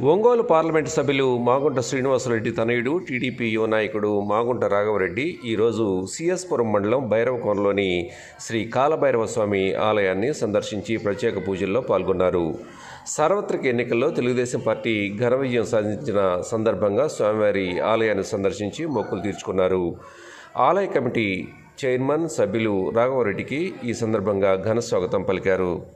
Ongole parliament సభ్యులు మాగుంట శ్రీనివాసరెడ్డి తనయుడు TDP యువ నాయకుడు మాగుంట రాఘవరెడ్డి ఈరోజు సిఎస్పురం మండలం భైరవకోనలోని శ్రీ కాలభైరవ స్వామి ఆలయాన్ని సందర్శించి ప్రత్యేక పూజల్లో పాల్గొన్నారు. సార్వత్రిక ఎన్నికల్లో తెలుగుదేశం పార్టీ ఘన విజయం సాధించిన సందర్భంగా స్వామివారి ఆలయాన్ని సందర్శించి మొక్కులు తీర్చుకున్నారు. ఆలయ కమిటీ చైర్మన్ సభ్యులు రాఘవరెడ్డికి ఈ సందర్భంగా ఘన స్వాగతం పలికారు.